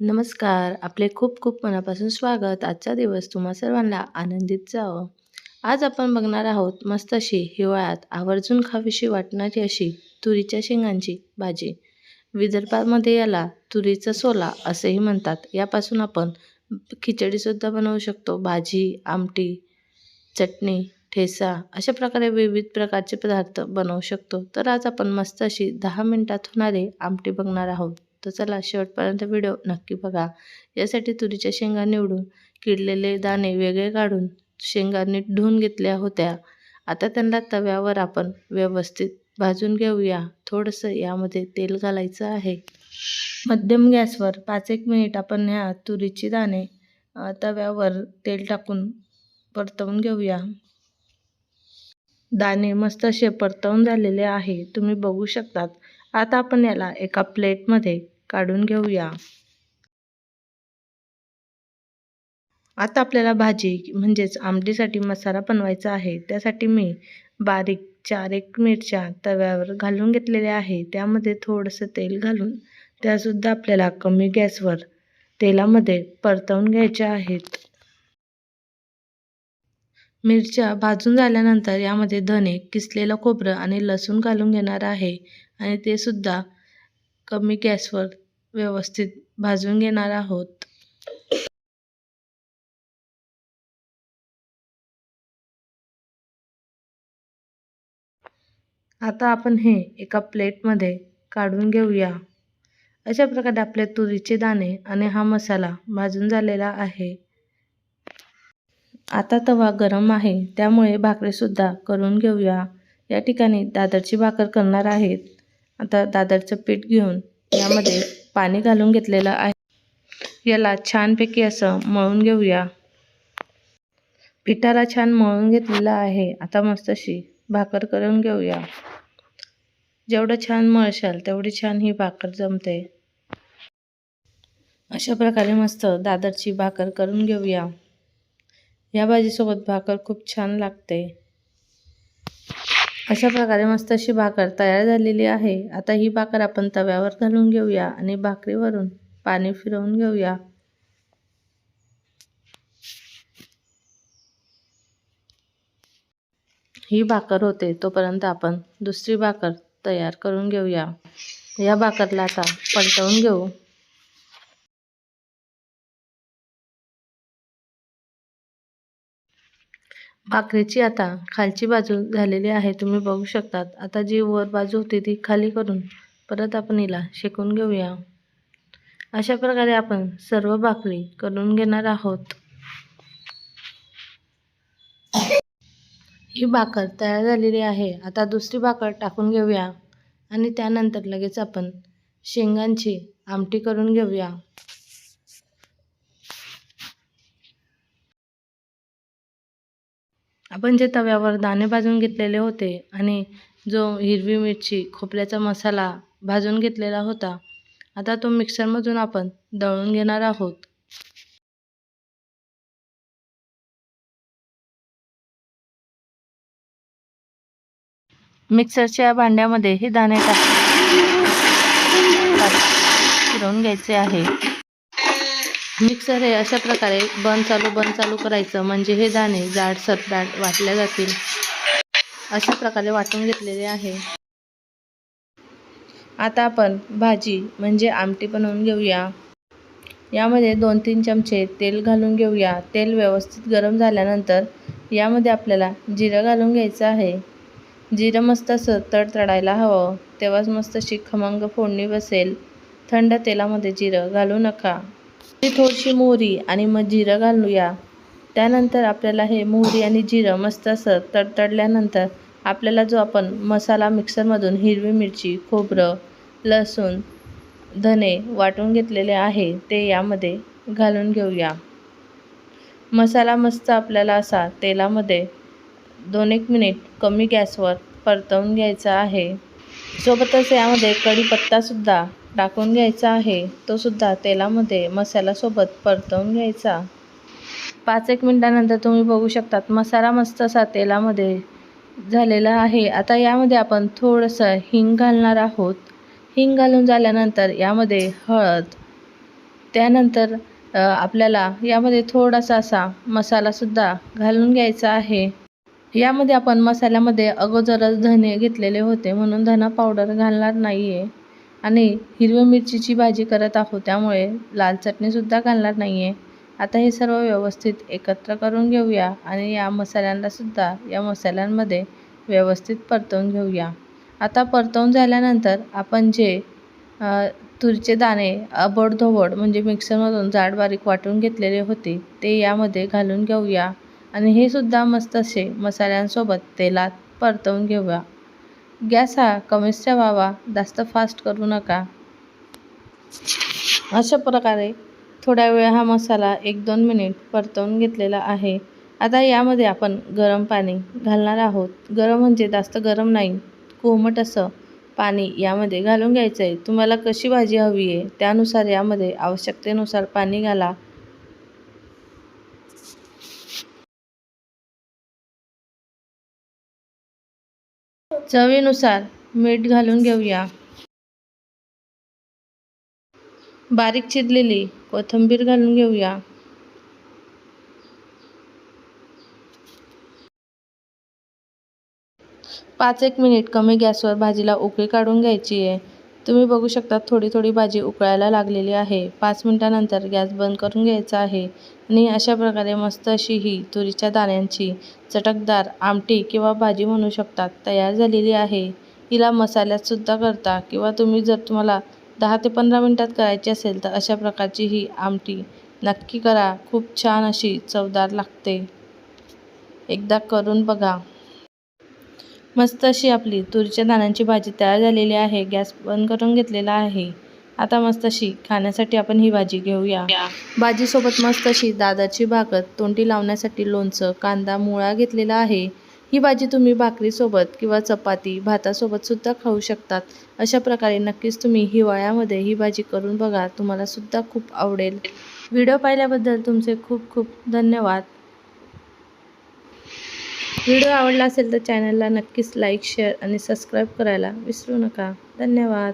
नमस्कार. आपले खूप खूप मनापासून स्वागत. आजचा दिवस तुम्हा सर्वांना आनंदित जावं. आज आपण बघणार आहोत मस्त अशी हिवाळ्यात आवर्जून खावीशी वाटणारी अशी तुरीच्या शेंगांची भाजी. विदर्भामध्ये याला तुरीचा सोला असेही म्हणतात. यापासून आपण खिचडीसुद्धा बनवू शकतो. भाजी आमटी चटणी ठेसा अशा प्रकारे विविध प्रकारचे पदार्थ बनवू शकतो. तर आज आपण मस्त अशी दहा मिनटात होणारी आमटी बघणार आहोत. तर चला शेवटपर्यंत व्हिडिओ नक्की बघा. यासाठी तुरीच्या शेंगा निवडून किडलेले दाणे वेगळे काढून शेंगा नीट धुवून घेतल्या होत्या. आता त्यांना तव्यावर आपण व्यवस्थित भाजून घेऊया. थोडंसं यामध्ये तेल घालायचं आहे. मध्यम गॅसवर पाच एक मिनिट आपण ह्या तुरीची दाणे तव्यावर तेल टाकून परतवून घेऊया. दाणे मस्त असे परतवून झालेले आहे. तुम्ही बघू शकतात. आता आपण याला एका प्लेटमध्ये काढून घेऊया. आता आपल्याला भाजी म्हणजेच आमटीसाठी मसाला बनवायचा आहे. त्यासाठी मी बारीक चार एक मिरच्या तव्यावर घालून घेतलेल्या आहे. त्यामध्ये थोडंसं तेल घालून त्यासुद्धा आपल्याला कमी गॅसवर तेलामध्ये परतवून घ्यायच्या आहेत. मिरच्या भाजून झाल्यानंतर यामध्ये धने किसलेलं खोबरं आणि लसूण घालून घेणार आहे आणि ते सुद्धा कमी गॅसवर व्यवस्थित भाजून घेणार आहोत. आता आपण हे एका प्लेटमध्ये काढून घेऊया. अशा प्रकारे आपले तुरीचे दाणे आणि हा मसाला भाजून झालेला आहे. आता तवा गरम आहे त्यामुळे भाकरीसुद्धा करून घेऊया. या ठिकाणी दादरची भाकर करणार आहेत. आता दादरचं पीठ घेऊन यामध्ये पाणी घालून घेतलेलं आहे. याला छानपैकी असं मळून घेऊया. पिठाला छान मळून घेतलेलं आहे. आता मस्त अशी भाकर करून घेऊया. जेवढं छान मळशाल तेवढी छान ही भाकर जमते. अशा प्रकारे मस्त दादरची भाकर करून घेऊया. या भाजीसोबत भाकर खूप छान लागते. अशा प्रकारे मस्त अशी भाकर तयार झालेली आहे. आता ही भाकर आपण तव्यावर घालून घेऊया आणि भाकरीवरून पाणी फिरवून घेऊया. ही भाकर होते तोपर्यंत आपण दुसरी भाकर तयार करून घेऊया. या भाकरला आता पलटवून घेऊ. भाकरीची आता खालची बाजू झालेली आहे तुम्ही बघू शकतात. आता जी वर बाजू होती ती खाली करून परत आपण हिला शेकून घेऊया. अशा प्रकारे आपण सर्व भाकरी करून घेणार आहोत. ही भाकर तयार झालेली आहे. आता दुसरी भाकर टाकून घेऊया आणि त्यानंतर लगेच आपण शेंगांची आमटी करून घेऊया. आपण जे तव्यावर दाणे भाजून घेतलेले होते आणि जो हिरवी मिरची खोबऱ्याचा मसाला भाजून घेतलेला होता आता तो मिक्सरमधून आपण दळून घेणार आहोत. मिक्सरच्या भांड्यामध्ये हे दाणे टाक फिरवून घ्यायचे आहे. मिक्सर हे अशा प्रकारे बंद चालू बंद चालू करायचं. म्हणजे हे दाणे जाड सतराट वाटल्या जातील. अशा प्रकारे वाटून घेतलेले आहे. आता आपण भाजी म्हणजे आमटी बनवून घेऊया. यामध्ये दोन तीन चमचे तेल घालून घेऊया. तेल व्यवस्थित गरम झाल्यानंतर यामध्ये आपल्याला जिरं घालून घ्यायचं आहे. जिरं मस्त असं तडतडायला हवं. तेव्हाच मस्त अशी खमंग फोडणी बसेल. थंड तेलामध्ये जिरं घालू नका. थोडीशी मोहरी आणि मग जिरं घालूया त्यानंतर आपल्याला हे मोहरी आणि जिरं मस्त असं तडतडल्यानंतर आपल्याला जो आपण मसाला मिक्सरमधून हिरवी मिरची खोबरं लसूण धने वाटून घेतलेले आहे ते यामध्ये घालून घेऊया. मसाला मस्त आपल्याला असा तेलामध्ये दोन एक मिनिट कमी गॅसवर परतवून घ्यायचा आहे. सोबतच यामध्ये कढीपत्तासुद्धा टाकून घ्यायचा आहे. तो सुद्धा तेलामध्ये मसाल्यासोबत परतवून घ्यायचा. पाच एक मिनटानंतर तुम्ही बघू शकतात मसाला मस्त असा तेलामध्ये झालेला आहे. आता यामध्ये आपण थोडंसं हिंग घालणार आहोत. हिंग घालून झाल्यानंतर यामध्ये हळद. त्यानंतर आपल्याला यामध्ये थोडासा असा मसालासुद्धा घालून घ्यायचा आहे. यामध्ये आपण मसाल्यामध्ये अगोदरच धने घेतलेले होते म्हणून धना पावडर घालणार नाही आहे आणि हिरव्या मिरचीची भाजी करत आहोत त्यामुळे लाल चटणीसुद्धा घालणार नाही आहे आता हे सर्व व्यवस्थित एकत्र करून घेऊया आणि या मसाल्यांनासुद्धा या मसाल्यांमध्ये व्यवस्थित परतवून घेऊया. आता परतवून झाल्यानंतर आपण जे तुरीचे दाणे अबडधोबड म्हणजे मिक्सरमधून जाड बारीक वाटून घेतलेले होते ते यामध्ये घालून घेऊया. आणि हे सुद्धा मस्त असे मसाल्यांसोबत तेलात परतवून घेऊया. गॅस हा कमीच ठेवावा जास्त फास्ट करू नका. अशा प्रकारे थोड्या वेळ हा मसाला एक दोन मिनिट परतवून घेतलेला आहे. आता यामध्ये आपण गरम पाणी घालणार आहोत. गरम म्हणजे जास्त गरम नाही कोमट असं पाणी यामध्ये घालून घ्यायचं आहे तुम्हाला कशी भाजी हवी आहे त्यानुसार यामध्ये आवश्यकतेनुसार पाणी घाला. चवीनुसार मीठ घालून घेऊया. बारीक चिरलेली कोथिंबीर घालून घेऊया. पाच एक मिनिट कमी गॅसवर भाजीला उकळी काढून घ्यायची आहे. तुम्ही बघू शकता थोडी थोडी भाजी उकळायला लागलेली आहे. पाच मिनटानंतर गॅस बंद करून घ्यायचा आहे आणि अशा प्रकारे मस्त अशी ही तुरीच्या दाण्यांची चटकदार आमटी किंवा भाजी म्हणू शकतात तयार झालेली आहे. हिला मसाल्यातसुद्धा करता किंवा तुम्ही जर तुम्हाला दहा ते पंधरा मिनटात करायची असेल तर अशा प्रकारची ही आमटी नक्की करा. खूप छान अशी चवदार लागते. एकदा करून बघा. मस्त अशी आपली तुरीच्या दाण्यांची भाजी तयार झालेली आहे. गॅस बंद करून घेतलेला आहे. आता मस्त अशी खाण्यासाठी आपण ही भाजी घेऊया. भाजीसोबत मस्त अशी दादाची भाकर तोंडी लावण्यासाठी लोणचं कांदा मुळा घेतलेला आहे. ही भाजी तुम्ही भाकरीसोबत किंवा चपाती भातासोबत सुद्धा खाऊ शकतात. अशा प्रकारे नक्कीच तुम्ही हिवाळ्यामध्ये ही भाजी करून बघा. तुम्हाला सुद्धा खूप आवडेल. व्हिडिओ पाहिल्याबद्दल तुमचे खूप खूप धन्यवाद. व्हिडिओ आवडला असेल तर चॅनलला नक्कीच लाईक शेअर आणि सबस्क्राईब करायला विसरू नका. धन्यवाद.